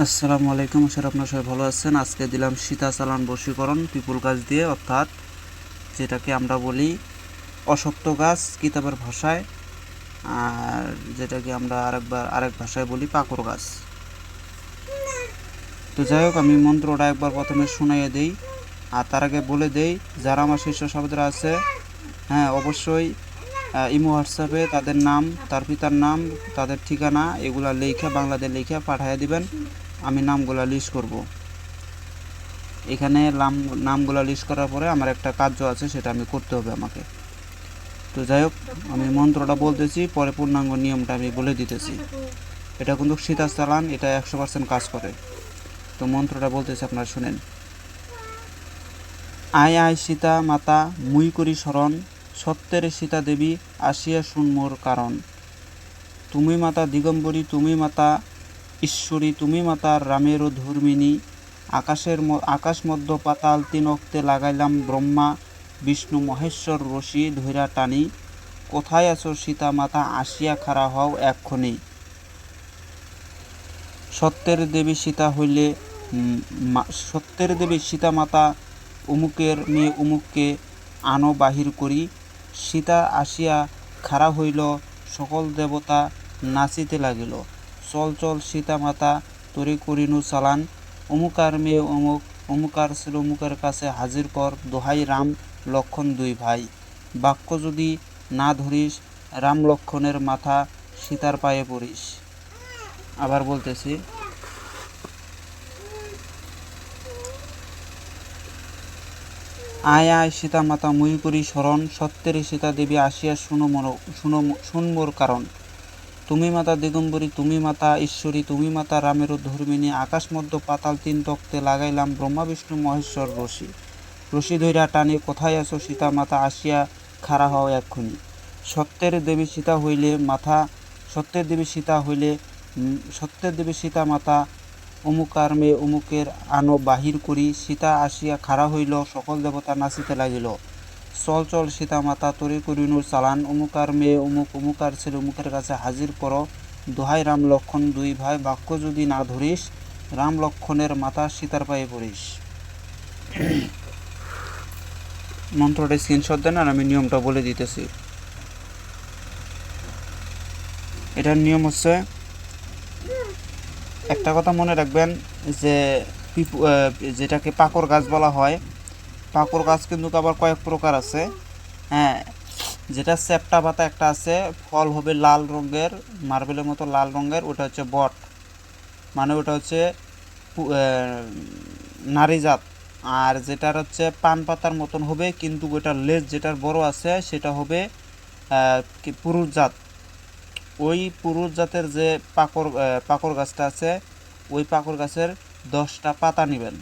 আসসালামু আলাইকুম স্যার আপনার সবাই ভালো আছেন। আজকে দিলাম সীতা চালান বশীকরণ, পিপুল গাছ দিয়ে, অর্থাৎ যেটাকে আমরা বলি অসত্য গাছ কিতাবের ভাষায়, আর যেটাকে আমরা আরেকবার, আরেক ভাষায় বলি পাকর গাছ। তো যাই হোক, আমি মন্ত্রটা একবার প্রথমে শুনাইয়ে দেই, আর তার আগে বলে দেই, যারা আমার শিষ্য শব্দরা আছে হ্যাঁ অবশ্যই ইমো হোয়াটসঅ্যাপে তাদের নাম, তার পিতার নাম, তাদের ঠিকানা, এগুলা লেখা, বাংলাতে লেখা পাঠিয়ে দিবেন। আমি নামগুলা লিস্ট করব। এখানে নাম, নামগুলা লিস্ট করার পরে আমার একটা কার্য আছে, সেটা আমি করতে হবে আমাকে। তো যাই হোক, আমি মন্ত্রটা বলতেছি, পরে পূর্ণাঙ্গ নিয়মটা আমি বলে দিতেছি। এটা কিন্তু সীতা চালান এটা একশো পার্সেন্ট কাজ করে। তো মন্ত্রটা বলতেছি আপনারা শুনেন। আয় আয় সীতা মাতা, মুই করি স্মরণ সত্যের সীতা দেবী, আসিয়া শুন মোর কারণ। তুমি মাতা দিগম্বরী, তুমি মাতা ঈশ্বরী, তুমি মাতা রামেরও ধর্মিনী আকাশের আকাশ মধ্য পাতাল তিন অক্তে লাগাইলাম ব্রহ্মা, বিষ্ণু, মহেশ্বর, রশি ধৈরা টানি। কোথায় আছো সীতা মাতা, আসিয়া খাড়া হও এক্ষণে। সত্যের দেবী সীতা হইলে সত্যের দেবী সীতা মাতা অমুকের মেয়ে অমুককে আনো বাহির করি। সীতা আসিয়া খাড়া হইল, সকল দেবতা নাচিতে লাগিল। চল চল সীতা মাতা, তরি করিনু চালান। অমুকার মেয়ে অমুক, অমুকার ছিল অমুকের কাছে হাজির কর, দোহাই রাম লক্ষণ দুই ভাই। বাক্য যদি না ধরিস, রাম লক্ষণের মাথা সীতার পায়ে পড়িস। আবার বলতেছি। আয় আয় সীতা মাতা, মুই করি স্মরণ সত্যের সীতা দেবী আসিয়া শুনো মর শুনো শুনমোর কারণ। তুমি মাতা দিগম্বরী, তুমি মাতা ঈশ্বরী, তুমি মাতা রামের ধর্মিনী আকাশ মধ্য পাতাল তিন তক্তে লাগাইলাম ব্রহ্মা, বিষ্ণু, মহেশ্বর, রশি। রশি ধৈরা টানে, কোথায় আছো সীতা মাতা আসিয়া খাড়া হও এক্ষুনি সত্যের দেবী সীতা হইলে মাথা, সত্যের দেবী সীতা হইলে সত্যের দেবী সীতা মাতা অমুকার মেয়ে অমুকের আনো বাহির করি। সীতা আসিয়া খাড়া হইল, সকল দেবতা নাচিতে লাগিল। চল চল সীতা মাতা তরি করিনু চালান অমুকার মেয়ে অমুক অমুকার ছেলে অমুকের কাছে হাজির করো দোহাই রাম লক্ষণ দুই ভাই, বাক্য যদি না ধরিস রাম লক্ষণের মাথা সীতার পায়ে পড়িস মন্ত্রটা স্ক্রিনশট দেন আর আমি নিয়মটা বলে দিতেছি। এটার নিয়ম হচ্ছে, একটা কথা মনে রাখবেন যে যেটাকে পাকর গাছ বলা হয় পাকর গাছ কিন্তু আবার কয়েক প্রকার আছে। হ্যাঁ যেটা সেপ্টা পাতা একটা আছে ফল হবে লাল রঙের মার্বেলের মতো লাল রঙের ওটা হচ্ছে বট। মানে ওটা হচ্ছে পু- আহ, নারী জাত। আর যেটার হচ্ছে পান পাতার মতন হবে কিন্তু ওটার লেজ যেটার বড় আছে সেটা হবে পুরুষ জাত। ওই পুরুষ জাতের যে পাকর পাকর গাছটা আছে ওই পাকর গাছের দশটা পাতা নেবেন।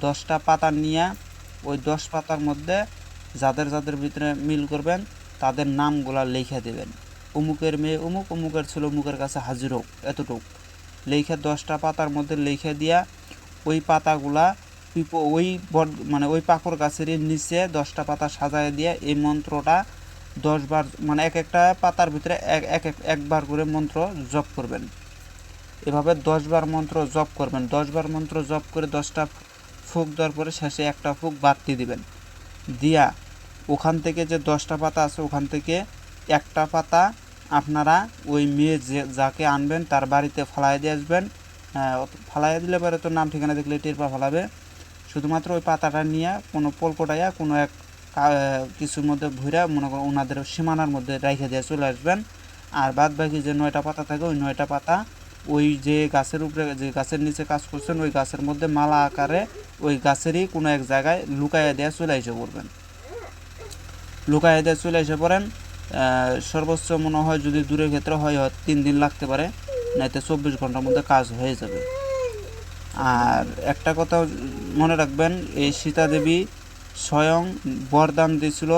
দশটা পাতা নিয়ে ওই দশ পাতার মধ্যে যাদের যাদের ভিতরে মিল করবেন, তাদের নামগুলা লিখে দেবেন। অমুকের মেয়ে অমুক অমুকের ছিল অমুকের কাছে হাজির হোক, এতটুক। লিখে দশটা পাতার মধ্যে লিখে দিয়া ওই পাতাগুলা পিপ ওই বট মানে ওই পাকর গাছের নিচে দশটা পাতা সাজায় দিয়ে এই মন্ত্রটা দশবার মানে এক একটা পাতার ভিতরে এক এক এক- একবার করে মন্ত্র জপ করবেন। এভাবে দশবার মন্ত্র জপ করবেন। দশবার মন্ত্র জপ করে দশটা ফুক দেওয়ার পরে শেষে একটা ফুক বাড়তি দিবেন। দিয়া ওখান থেকে যে দশটা পাতা আছে, ওখান থেকে একটা পাতা আপনারা ওই মেয়ে যে, যাকে আনবেন তার বাড়িতে ফালাই দিয়ে আসবেন। ফালাই দিলে পরে তো নাম ঠিকানা দেখলে টের পা ফেলাবে। শুধুমাত্র ওই পাতাটা নিয়ে কোনো পলকটাইয়া কোনো এক কিছুর মধ্যে ভইরা মনে করো ওনাদের সীমানার মধ্যে রেখে দিয়ে চলে আসবেন। আর বাদ বাকি যে নয়টা পাতা থাকে, ওই নয়টা পাতা ওই যে গাছের উপরে, যে গাছের নিচে কাজ করছেন, ওই গাছের মধ্যে মালা আকারে ওই গাছেরই কোনো এক জায়গায় লুকাইয়া দেওয়া চলে এসে পড়বেন। লুকাইয়া দেওয়া চলে এসে পড়েন সর্বোচ্চ মনে হয় যদি দূরের ক্ষেত্রে হয় হয় তিন দিন লাগতে পারে, নাইতে চব্বিশ ঘণ্টার মধ্যে কাজ হয়ে যাবে। আর একটা কথা মনে রাখবেন, এই সীতা দেবী স্বয়ং বরদান দিয়েছিল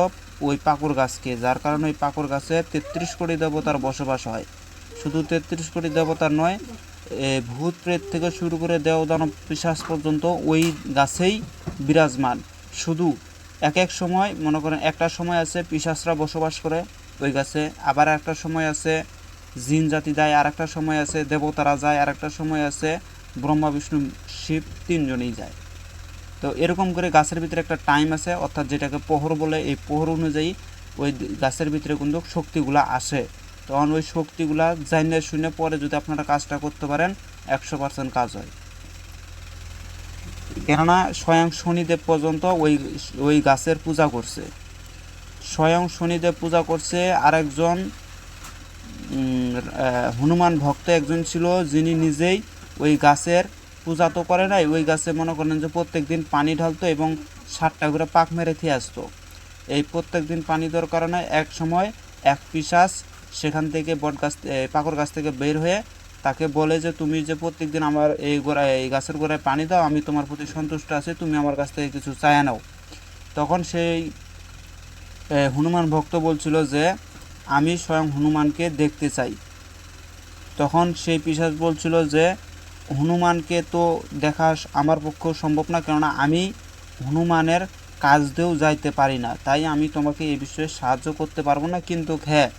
ওই পাকুর গাছকে, যার কারণে ওই পাকুর গাছে তেত্রিশ কোটি দেবতার বসবাস হয়। শুধু তেত্রিশ কোটি দেবতা নয় ভূত প্রেত থেকে শুরু করে দেবদানব পিশাচ পর্যন্ত ওই গাছেই বিরাজমান। শুধু এক এক সময়, মনে করেন একটা সময় আছে পিশাচরা বসবাস করে, ওই গাছে আবার একটা সময় আছে জিন জাতি যায় আর একটা সময় আছে দেবতারা যায় আর একটা সময় আছে ব্রহ্মা, বিষ্ণু, শিব তিনজনেই যায়। তো এরকম করে গাছের ভিতরে একটা টাইম আছে, অর্থাৎ যেটাকে পোহর বলে, এই পোহর অনুযায়ী ওই গাছের ভিতরে কিন্তু শক্তিগুলা আসে। তখন ওই শক্তিগুলা জানিয়ে শুনে পরে যদি আপনারা কাজটা করতে পারেন, একশো পার্সেন্ট কাজ হয়। কেননা স্বয়ং শনিদেব পর্যন্ত ওই ওই গাছের পূজা করছে। স্বয়ং শনিদেব পূজা করছে, আরেকজন হনুমান ভক্ত একজন ছিল, যিনি নিজেই ওই গাছের পূজা তো করে নাই, ওই গাছে মনে করেন যে প্রত্যেক দিন পানি ঢালতো এবং সাতটা করে পাক মেরে খেয়ে আসতো। এই প্রত্যেক দিন পানি দেওয়ার কারণে এক সময় এক পিসাস সেখান থেকে বট গাছ পাকড় গাছ থেকে বের হয়ে তাকে বলে যে, তুমি যে প্রত্যেকদিন আমার এই গোড়ায়, এই গাছের গোড়ায় পানি দাও, আমি তোমার প্রতি সন্তুষ্ট আছি, তুমি আমার কাছ থেকে কিছু চায়া নাও। তখন সেই হনুমান ভক্ত বলছিল যে, আমি স্বয়ং হনুমানকে দেখতে চাই। তখন সেই পিসাজ বলছিল যে, হনুমানকে তো দেখা আমার পক্ষেও সম্ভব না, কেননা আমি হনুমানের কাজ দিয়েও যাইতে পারি না। তাই আমি তোমাকে এই বিষয়ে সাহায্য করতে পারব না, কিন্তু হ্যাঁ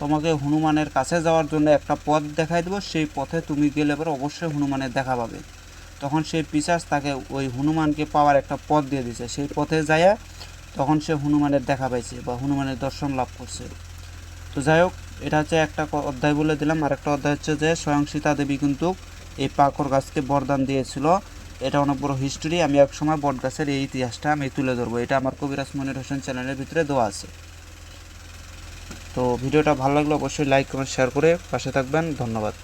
তোমাকে হনুমানের কাছে যাওয়ার জন্য একটা পথ দেখাই দেবো। সেই পথে তুমি গেলে পরে অবশ্যই হনুমানের দেখা পাবে। তখন সেই পিসাস তাকে ওই হনুমানকে পাওয়ার একটা পথ দিয়ে দিছে সেই পথে যায় তখন সে হনুমানের দেখা পাইছে বা হনুমানের দর্শন লাভ করছে। তো যাই হোক, এটা হচ্ছে একটা অধ্যায় বলে দিলাম। আর একটা অধ্যায় হচ্ছে যে, স্বয়ং সীতা দেবী কিন্তু এই পাকর গাছকে বরদান দিয়েছিল। এটা অনেক বড় হিস্টোরি আমি এক সময় বট গাছের এই ইতিহাসটা আমি তুলে ধরবো। এটা আমার কবিরাজ মনির হোসেন চ্যানেলের ভিতরে দেওয়া আছে। তো ভিডিওটা ভালো লাগলে অবশ্যই লাইক কমেন্ট শেয়ার করে পাশে থাকবেন। ধন্যবাদ।